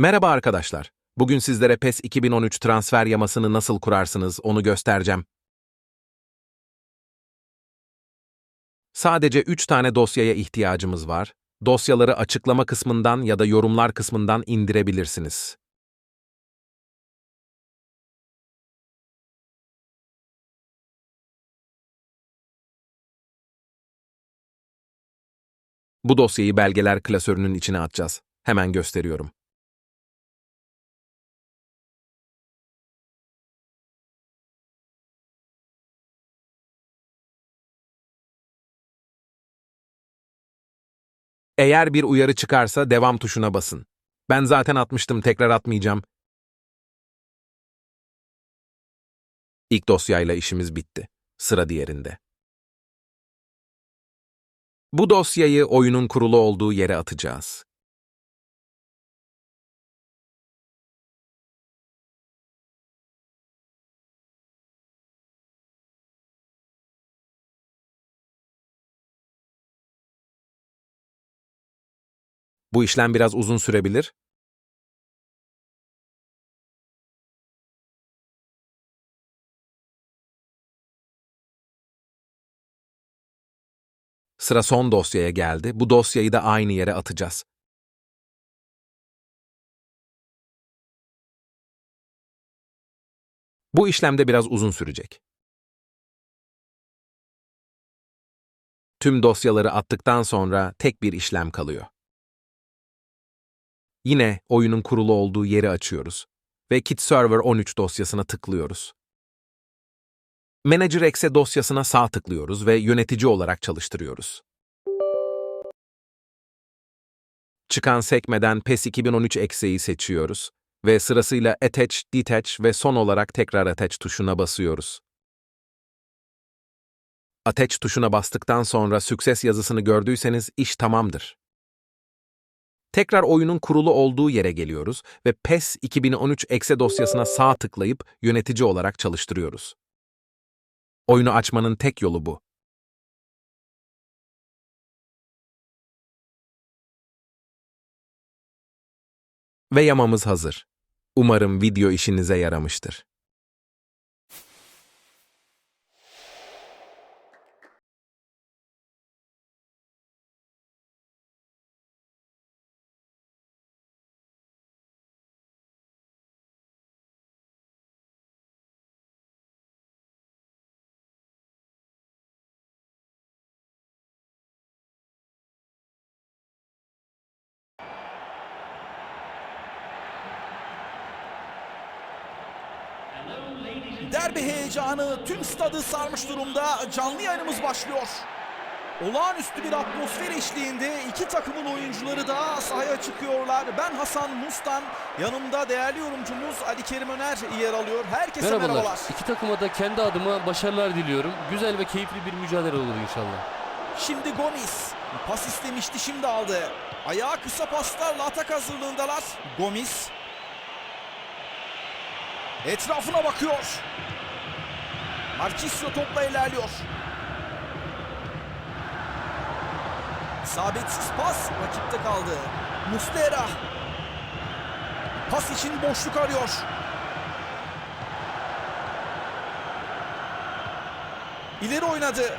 Merhaba arkadaşlar. Bugün sizlere PES 2013 transfer yamasını nasıl kurarsınız onu göstereceğim. Sadece 3 tane dosyaya ihtiyacımız var. Dosyaları açıklama kısmından ya da yorumlar kısmından indirebilirsiniz. Bu dosyayı belgeler klasörünün içine atacağız. Hemen gösteriyorum. Eğer bir uyarı çıkarsa devam tuşuna basın. Ben zaten atmıştım, tekrar atmayacağım. İlk dosyayla işimiz bitti. Sıra diğerinde. Bu dosyayı oyunun kurulu olduğu yere atacağız. Bu işlem biraz uzun sürebilir. Sıra son dosyaya geldi. Bu dosyayı da aynı yere atacağız. Bu işlemde biraz uzun sürecek. Tüm dosyaları attıktan sonra tek bir işlem kalıyor. Yine oyunun kurulu olduğu yeri açıyoruz ve Kit Server 13 dosyasına tıklıyoruz. Manager Exe dosyasına sağ tıklıyoruz ve yönetici olarak çalıştırıyoruz. Çıkan sekmeden PES 2013 Exe'yi seçiyoruz ve sırasıyla Attach, Detach ve son olarak tekrar Attach tuşuna basıyoruz. Attach tuşuna bastıktan sonra Success yazısını gördüyseniz iş tamamdır. Tekrar oyunun kurulu olduğu yere geliyoruz ve PES 2013 exe dosyasına sağ tıklayıp yönetici olarak çalıştırıyoruz. Oyunu açmanın tek yolu bu. Ve yamamız hazır. Umarım video işinize yaramıştır. Derbi heyecanı tüm stadı sarmış durumda. Canlı yayınımız başlıyor. Olağanüstü bir atmosfer eşliğinde iki takımın oyuncuları da sahaya çıkıyorlar. Ben Hasan Mustan, yanımda değerli yorumcumuz Ali Kerim Öner yer alıyor. Herkese Merhabalar. merhabalar. İki takıma da kendi adıma başarılar diliyorum. Güzel ve keyifli bir mücadele olur inşallah. Şimdi Gomis pas istemişti şimdi aldı. Ayağı kısa paslarla atak hazırlığındalar. Gomis etrafına bakıyor. Marchisio topla ilerliyor. Isabetsiz pas rakipte kaldı. Muslera pas için boşluk arıyor. İleri oynadı.